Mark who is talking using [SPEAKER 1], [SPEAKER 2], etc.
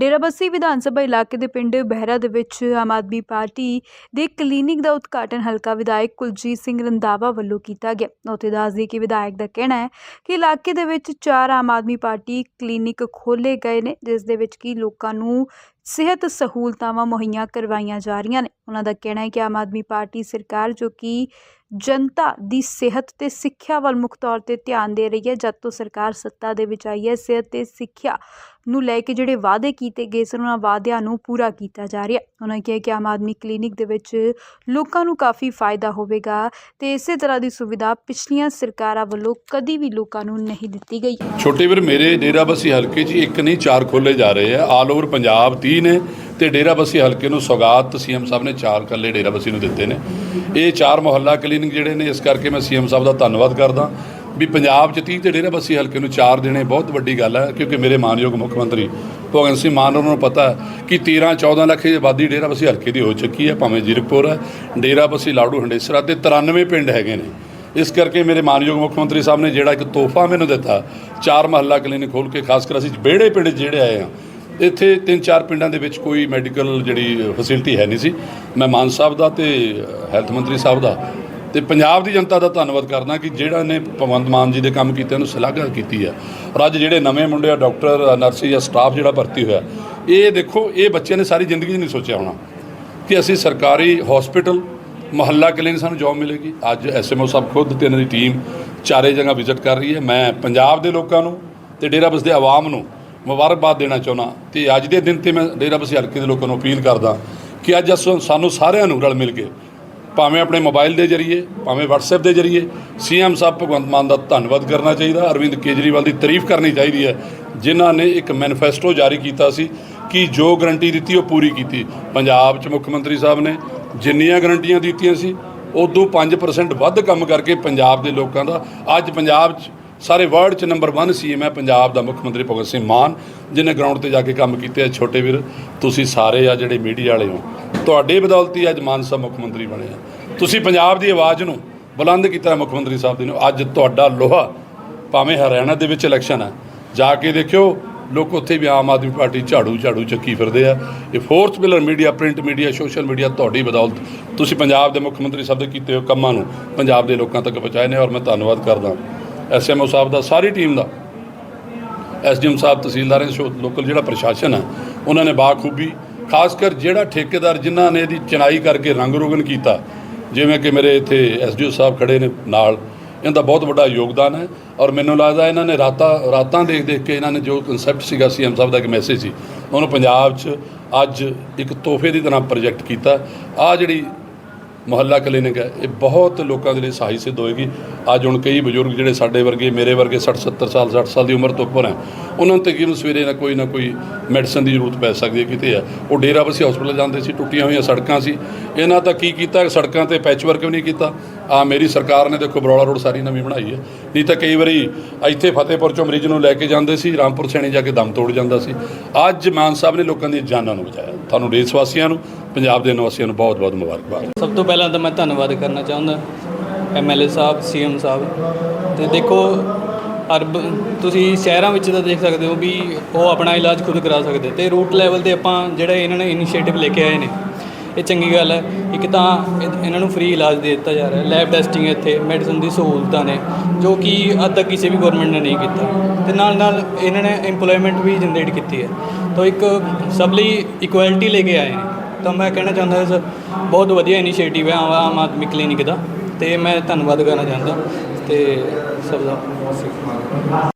[SPEAKER 1] ਡੇਰਾਬੱਸੀ ਵਿਧਾਨ ਸਭਾ ਇਲਾਕੇ ਦੇ ਪਿੰਡ ਬਹਿਰਾ ਦੇ ਵਿੱਚ ਆਮ ਆਦਮੀ ਪਾਰਟੀ ਦੇ ਕਲੀਨਿਕ ਦਾ ਉਦਘਾਟਨ ਹਲਕਾ ਵਿਧਾਇਕ ਕੁਲਜੀਤ ਸਿੰਘ ਰੰਧਾਵਾ ਵੱਲੋਂ ਕੀਤਾ ਗਿਆ। ਉੱਥੇ ਦੱਸਦੀ ਕਿ ਵਿਧਾਇਕ ਦਾ ਕਹਿਣਾ ਹੈ ਕਿ ਇਲਾਕੇ ਦੇ ਵਿੱਚ ਚਾਰ ਆਮ ਆਦਮੀ ਪਾਰਟੀ ਕਲੀਨਿਕ ਖੋਲੇ ਗਏ ਨੇ, ਜਿਸ ਦੇ ਵਿੱਚ ਕਿ ਲੋਕਾਂ ਨੂੰ ਸਿਹਤ ਸਹੂਲਤਾਵਾਂ ਮੁਹੱਈਆ ਕਰਵਾਈਆਂ ਜਾ ਰਹੀਆਂ ਨੇ। ਉਹਨਾਂ ਦਾ ਕਹਿਣਾ ਹੈ ਕਿ ਆਮ ਆਦਮੀ ਪਾਰਟੀ ਸਰਕਾਰ ਜੋ ਕਿ ਜਨਤਾ ਦੀ ਸਿਹਤ ਤੇ ਸਿੱਖਿਆ ਵੱਲ ਮੁੱਖ ਤੌਰ ਤੇ ਧਿਆਨ ਦੇ ਰਹੀ ਹੈ, ਜਦ ਤੋਂ ਸਰਕਾਰ ਸੱਤਾ ਦੇ ਵਿੱਚ ਆਈ ਹੈ, ਸਿਹਤ ਤੇ ਸਿੱਖਿਆ ਨੂੰ ਲੈ ਕੇ ਜਿਹੜੇ ਵਾਅਦੇ ਕੀਤੇ ਗਏ ਸਨ, ਉਹਨਾਂ ਵਾਅਦਿਆਂ ਨੂੰ ਪੂਰਾ ਕੀਤਾ ਜਾ ਰਿਹਾ ਉਹਨਾਂ ਕਿਹਾ ਕਿ ਆਮ ਆਦਮੀ ਕਲੀਨਿਕ ਦੇ ਵਿੱਚ ਲੋਕਾਂ ਨੂੰ ਕਾਫੀ ਫਾਇਦਾ ਹੋਵੇਗਾ ਤੇ ਇਸੇ ਤਰ੍ਹਾਂ ਦੀ ਸੁਵਿਧਾ ਪਿਛਲੀਆਂ ਸਰਕਾਰਾਂ ਵੱਲੋਂ ਕਦੀ ਵੀ ਲੋਕਾਂ ਨੂੰ ਨਹੀਂ ਦਿੱਤੀ ਗਈ।
[SPEAKER 2] ਛੋਟੇ ਵੀਰ, ਮੇਰੇ ਡੇਰਾਬੱਸੀ ਹਲਕੇ 'ਚ ਇੱਕ ਨਹੀਂ, ਚਾਰ ਖੋਲੇ ਜਾ ਰਹੇ ਆ ਆਲ ਓਵਰ ਪੰਜਾਬ 30 ਨੇ ਤੇ ਡੇਰਾਬੱਸੀ ਹਲਕੇ ਨੂੰ ਸੌਗਾਤ ਸੀਐਮ ਸਾਹਿਬ ਨੇ ਚਾਰ ਕੱਲੇ ਡੇਰਾਬੱਸੀ ਨੂੰ ਦਿੱਤੇ ਨੇ। ਇਹ ਚਾਰ ਮੁਹੱਲਾ ਕਲੀਨਿਕ ਜਿਹੜੇ ਨੇ, ਇਸ ਕਰਕੇ ਮੈਂ ਸੀਐਮ ਸਾਹਿਬ ਦਾ ਧੰਨਵਾਦ ਕਰਦਾ। ਵੀ ਪੰਜਾਬ 'ਚ 30 ਤੇ ਡੇਰਾਬੱਸੀ ਹਲਕੇ ਨੂੰ ਚਾਰ ਦੇਣੇ ਬਹੁਤ ਵੱਡੀ ਗੱਲ ਹੈ, ਕਿਉਂਕਿ ਮੇਰੇ ਮਾਨਯੋਗ ਮੁੱਖ ਮੰਤਰੀ ਭਗਵੰਤ ਸਿੰਘ ਮਾਨ ਉਹਨਾਂ ਨੂੰ ਪਤਾ ਕਿ 13 14 ਲੱਖ ਦੀ ਆਬਾਦੀ ਡੇਰਾਬੱਸੀ ਹਲਕੇ ਦੀ ਹੋ ਚੁੱਕੀ ਹੈ, ਭਾਵੇਂ ਜ਼ੀਰਕਪੁਰ ਹੈ ਡੇਰਾਬੱਸੀ ਲਾੜੂ ਹੰਡੇਸਰਾ ਤੇ 93 ਪਿੰਡ ਹੈਗੇ ਨੇ। ਇਸ ਕਰਕੇ ਮੇਰੇ ਮਾਨਯੋਗ ਮੁੱਖ ਮੰਤਰੀ ਸਾਹਿਬ ਨੇ ਜਿਹੜਾ ਇੱਕ ਤੋਹਫਾ ਮੈਨੂੰ ਦਿੱਤਾ, ਚਾਰ ਮਹੱਲਾ ਕਲੀਨਿਕ ਖੋਲ ਕੇ, ਖਾਸ ਕਰ ਅਸੀਂ ਬੇੜੇ ਪਿੰਡ ਜਿਹੜੇ ਆਏ ਆ ਇੱਥੇ ਤਿੰਨ ਚਾਰ ਪਿੰਡਾਂ ਦੇ ਵਿੱਚ ਕੋਈ ਮੈਡੀਕਲ ਜਿਹੜੀ ਫੈਸਿਲਿਟੀ ਹੈ ਨਹੀਂ ਸੀ। ਮੈਂ ਮਾਨ ਸਾਹਿਬ ਦਾ ਤੇ ਹੈਲਥ ਮੰਤਰੀ ਸਾਹਿਬ ਦਾ ਤੇ ਪੰਜਾਬ ਦੀ ਜਨਤਾ ਦਾ ਧੰਨਵਾਦ ਕਰਦਾ ਕਿ ਜਿਹੜਾ ਨੇ ਭਗਵੰਤ ਮਾਨ ਜੀ ਦੇ ਕੰਮ ਕੀਤੇ, ਉਹਨੂੰ ਸ਼ਲਾਘਾ ਕੀਤੀ ਹੈ। ਔਰ ਅੱਜ ਜਿਹੜੇ ਨਵੇਂ ਮੁੰਡੇ ਆ ਡਾਕਟਰ ਨਰਸ ਜਾਂ ਸਟਾਫ ਜਿਹੜਾ ਭਰਤੀ ਹੋਇਆ, ਇਹ ਦੇਖੋ, ਇਹ ਬੱਚਿਆਂ ਨੇ ਸਾਰੀ ਜ਼ਿੰਦਗੀ 'ਚ ਨਹੀਂ ਸੋਚਿਆ ਹੋਣਾ ਕਿ ਅਸੀਂ ਸਰਕਾਰੀ ਹਸਪੀਟਲ ਮੁਹੱਲਾ ਕਲੀਨਿਕ ਸਾਨੂੰ ਜੌਬ ਮਿਲੇਗੀ। ਅੱਜ ਐਸਐਮਓ ਸਾਹਿਬ ਖੁਦ ਤੇ ਇਹਨਾਂ ਦੀ ਟੀਮ ਚਾਰੇ ਜਗ੍ਹਾ ਵਿਜ਼ਿਟ ਕਰ ਰਹੀ ਹੈ। ਮੈਂ ਪੰਜਾਬ ਦੇ ਲੋਕਾਂ ਨੂੰ ਤੇ ਡੇਰਾਬੱਸ ਦੇ ਆਵਾਮ ਨੂੰ ਮੁਬਾਰਕਬਾਦ ਦੇਣਾ ਚਾਹੁੰਦਾ ਤੇ ਅੱਜ ਦੇ ਦਿਨ ਤੇ ਮੈਂ ਡੇਰਾ ਡੇਰਾਬੱਸੀ ਹਲਕੇ ਦੇ ਲੋਕਾਂ ਨੂੰ ਅਪੀਲ ਕਰਦਾ ਕਿ ਅੱਜ ਅਸਾਂ- ਸਾਨੂੰ ਸਾਰਿਆਂ ਨੂੰ ਰਲ ਮਿਲ ਕੇ ਭਾਵੇਂ ਆਪਣੇ ਮੋਬਾਈਲ ਦੇ ਜ਼ਰੀਏ, ਭਾਵੇਂ WhatsApp ਦੇ ਜ਼ਰੀਏ ਸੀਐਮ ਸਾਹਿਬ ਭਗਵੰਤ ਮਾਨ ਦਾ ਧੰਨਵਾਦ ਕਰਨਾ ਚਾਹੀਦਾ, ਅਰਵਿੰਦ ਕੇਜਰੀਵਾਲ ਦੀ ਤਾਰੀਫ ਕਰਨੀ ਚਾਹੀਦੀ ਹੈ, ਜਿਨ੍ਹਾਂ ਨੇ ਇੱਕ ਮੈਨੀਫੈਸਟੋ ਜਾਰੀ ਕੀਤਾ ਸੀ ਕਿ ਜੋ ਗਰੰਟੀ ਦਿੱਤੀ ਉਹ ਪੂਰੀ ਕੀਤੀ। ਪੰਜਾਬ 'ਚ ਮੁੱਖ ਮੰਤਰੀ ਸਾਹਿਬ ਨੇ ਜਿੰਨੀਆਂ ਗਰੰਟੀਆਂ ਦਿੱਤੀਆਂ ਸੀ, ਉਦੋਂ 5% ਵੱਧ ਕੰਮ ਕਰਕੇ ਪੰਜਾਬ ਦੇ ਲੋਕਾਂ ਦਾ, ਅੱਜ ਪੰਜਾਬ 'ਚ ਸਾਰੇ ਵਰਲਡ 'ਚ ਨੰਬਰ 1 ਸੀਐਮ ਹੈ ਪੰਜਾਬ ਦਾ ਮੁੱਖ ਮੰਤਰੀ ਭਗਤ ਸਿੰਘ ਮਾਨ, ਜਿਹਨੇ ਗਰਾਊਂਡ ਤੇ ਜਾ ਕੇ ਕੰਮ ਕੀਤੇ ਆ। ਛੋਟੇ ਵੀਰ, ਤੁਸੀਂ ਸਾਰੇ ਆ ਜਿਹੜੇ ਮੀਡੀਆ ਵਾਲੇ ਹੋ। ਤੁਹਾਡੇ ਬਦੌਲਤੀ ਅੱਜ ਮਾਨ ਸਾਹਿਬ ਮੁੱਖ ਮੰਤਰੀ ਬਣੇ ਆ। ਤੁਸੀਂ ਪੰਜਾਬ ਦੀ ਆਵਾਜ਼ ਨੂੰ ਬੁਲੰਦ ਕੀਤਾ ਮੁੱਖ ਮੰਤਰੀ ਸਾਹਿਬ ਦੇ ਨੂੰ। ਅੱਜ ਤੁਹਾਡਾ ਲੋਹਾ ਭਾਵੇਂ ਹਰਿਆਣਾ ਦੇ ਵਿੱਚ ਇਲੈਕਸ਼ਨ ਹੈ ਜਾ ਕੇ ਦੇਖਿਓ, ਲੋਕ ਉੱਥੇ ਵੀ ਆਮ ਆਦਮੀ ਪਾਰਟੀ ਝਾੜੂ ਝਾੜੂ ਚੱਕੀ ਫਿਰਦੇ ਆ। ਇਹ fourth pillar media print media social media ਤੁਹਾਡੀ ਬਦੌਲਤ। ਤੁਸੀਂ ਪੰਜਾਬ ਦੇ ਮੁੱਖ ਮੰਤਰੀ ਸਾਹਿਬ ਦੇ ਕੀਤੇ ਹੋਏ ਕੰਮਾਂ ਨੂੰ ਪੰਜਾਬ ਦੇ ਲੋਕਾਂ ਤੱਕ ਪਹੁੰਚਾਏ ਨੇ ਔਰ ਮੈਂ ਧੰਨਵਾਦ ਕਰਦਾ। ਐਸਐਮਓ ਸਾਹਿਬ ਦਾ, ਸਾਰੀ ਟੀਮ ਦਾ। ਐਸਡੀਐਮ ਸਾਹਿਬ ਤਹਿਸੀਲਦਾਰਾਂ ਸ਼ੋ ਲੋਕਲ ਜਿਹੜਾ ਪ੍ਰਸ਼ਾਸਨ ਹੈ, ਉਹਨਾਂ ਨੇ ਬਾਖੂਬੀ, ਖਾਸ ਕਰ ਜਿਹੜਾ ਠੇਕੇਦਾਰ ਜਿਨ੍ਹਾਂ ਨੇ ਇਹਦੀ ਚਨਾਈ ਕਰਕੇ ਰੰਗ ਰੋਗਨ ਕੀਤਾ, ਜਿਵੇਂ ਕਿ ਮੇਰੇ ਇੱਥੇ ਐਸਡੀਓ ਸਾਹਿਬ ਖੜੇ ਨੇ ਨਾਲ ਇਹਨਾਂ ਦਾ ਬਹੁਤ ਵੱਡਾ ਯੋਗਦਾਨ ਹੈ। ਔਰ ਮੈਨੂੰ ਲੱਗਦਾ ਇਹਨਾਂ ਨੇ ਰਾਤਾਂ ਰਾਤਾਂ ਦੇਖ ਦੇਖ ਕੇ ਇਹਨਾਂ ਨੇ ਜੋ ਕਨਸੈਪਟ ਸੀਗਾ ਸੀਐਮ ਸਾਹਿਬ ਦਾ, ਇੱਕ ਮੈਸੇਜ ਸੀ। ਉਹਨੂੰ ਪੰਜਾਬ 'ਚ ਅੱਜ ਇੱਕ ਤੋਹਫੇ ਦੀ ਤਰ੍ਹਾਂ ਪ੍ਰੋਜੈਕਟ ਕੀਤਾ। ਆ ਜਿਹੜੀ ਮੁਹੱਲਾ ਕਲੀਨਿਕ ਹੈ। ਇਹ ਬਹੁਤ ਲੋਕਾਂ ਦੇ ਲਈ ਸਹਾਈ ਸਿੱਧ ਹੋਏਗੀ। ਅੱਜ ਹੁਣ ਕਈ ਬਜ਼ੁਰਗ ਜਿਹੜੇ ਸਾਡੇ ਵਰਗੇ, ਮੇਰੇ ਵਰਗੇ 60 70 ਸਾਲ 60 ਸਾਲ ਦੀ ਉਮਰ ਤੋਂ ਉੱਪਰ ਹੈ, ਉਹਨਾਂ ਨੂੰ ਤਕਰੀਬਨ ਸਵੇਰੇ ਨਾ ਕੋਈ ਨਾ ਕੋਈ ਮੈਡੀਸਨ ਦੀ ਜ਼ਰੂਰਤ ਪੈ ਸਕਦੀ ਹੈ ਕਿਤੇ ਹੈ। ਉਹ ਡੇਰਾਬੱਸੀ ਹਸਪੀਟਲ ਜਾਂਦੇ ਸੀ, ਟੁੱਟੀਆਂ ਹੋਈਆਂ ਸੜਕਾਂ ਸੀ। ਇਹਨਾਂ ਤਾਂ ਕੀ ਕੀਤਾ? ਸੜਕਾਂ ਤੇ ਪੈਚ ਵਰਕ ਵੀ ਨਹੀਂ ਕੀਤਾ। ਆ ਮੇਰੀ ਸਰਕਾਰ ਨੇ ਦੇਖੋ ਬਰੌਲਾ ਰੋਡ ਸਾਰੀ ਨਵੀਂ ਬਣਾਈ ਹੈ। ਨਹੀਂ ਤਾਂ ਕਈ ਵਾਰੀ ਇੱਥੇ ਫਤਿਹਪੁਰ ਚੋਂ ਮਰੀਜ਼ ਨੂੰ ਲੈ ਕੇ ਜਾਂਦੇ ਸੀ, ਰਾਮਪੁਰ, ਸੈਣੀ ਜਾ ਕੇ ਦਮ ਤੋੜ ਜਾਂਦਾ ਸੀ। ਅੱਜ ਮਾਨ ਸਾਹਿਬ ਨੇ ਲੋਕਾਂ ਦੀਆਂ ਜਾਨਾਂ ਨੂੰ ਬਚਾਇਆ। ਤੁਹਾਨੂੰ ਦੇਸ਼ ਵਾਸੀਆਂ ਨੂੰ ਪੰਜਾਬ ਦੇ ਨਿਵਾਸੀਆਂ ਨੂੰ ਬਹੁਤ ਬਹੁਤ ਮੁਬਾਰਕਬਾਦ।
[SPEAKER 3] ਸਭ ਤੋਂ ਪਹਿਲਾਂ ਤਾਂ ਮੈਂ ਧੰਨਵਾਦ ਕਰਨਾ ਚਾਹੁੰਦਾ ਐਮਐਲਏ ਸਾਹਿਬ ਸੀਐਮ ਸਾਹਿਬ। ਤੇ ਦੇਖੋ, ਅਰਬ ਤੁਸੀਂ ਸ਼ਹਿਰਾਂ ਵਿੱਚ ਤਾਂ ਦੇਖ ਸਕਦੇ ਹੋ ਵੀ ਉਹ ਆਪਣਾ ਇਲਾਜ ਖੁਦ ਕਰਾ ਸਕਦੇ ਤੇ ਰੂਟ ਲੈਵਲ ਤੇ ਆਪਾਂ ਜਿਹੜਾ ਇਹਨਾਂ ਨੇ ਇਨੀਸ਼ੀਏਟਿਵ ਲੈ ਕੇ ਆਏ ਨੇ, ਇਹ ਚੰਗੀ ਗੱਲ ਹੈ। ਇੱਕ ਤਾਂ ਇਹ- ਇਹਨਾਂ ਨੂੰ ਫ੍ਰੀ ਇਲਾਜ ਦੇ ਦਿੱਤਾ ਜਾ ਰਿਹਾ। ਲੈਬ ਟੈਸਟਿੰਗ ਇੱਥੇ, ਮੈਡੀਸਨ ਦੀ ਸਹੂਲਤਾਂ ਨੇ, ਜੋ ਕਿ ਅੱਜ ਤੱਕ ਕਿਸੇ ਵੀ ਗਵਰਨਮੈਂਟ ਨੇ ਨਹੀਂ ਕੀਤਾ। ਤੇ ਨਾਲ ਨਾਲ ਇਹਨਾਂ ਨੇ EMPLOYMENT ਵੀ ਜਨਰੇਟ ਕੀਤੀ ਹੈ। ਤਾਂ ਇੱਕ ਸਭ ਲਈ ਇਕੁਐਲਿਟੀ ਲੈ ਕੇ ਆਏ ਨੇ। ਤਾਂ ਮੈਂ ਕਹਿਣਾ ਚਾਹੁੰਦਾ ਇਸ ਬਹੁਤ ਵਧੀਆ ਇਨੀਸ਼ੀਏਟਿਵ ਹੈ ਆਮ ਆਮ ਆਦਮੀ ਕਲੀਨਿਕ ਦਾ ਤੇ ਮੈਂ ਧੰਨਵਾਦ ਕਰਨਾ ਚਾਹੁੰਦਾ ਤੇ ਸਭ ਦਾ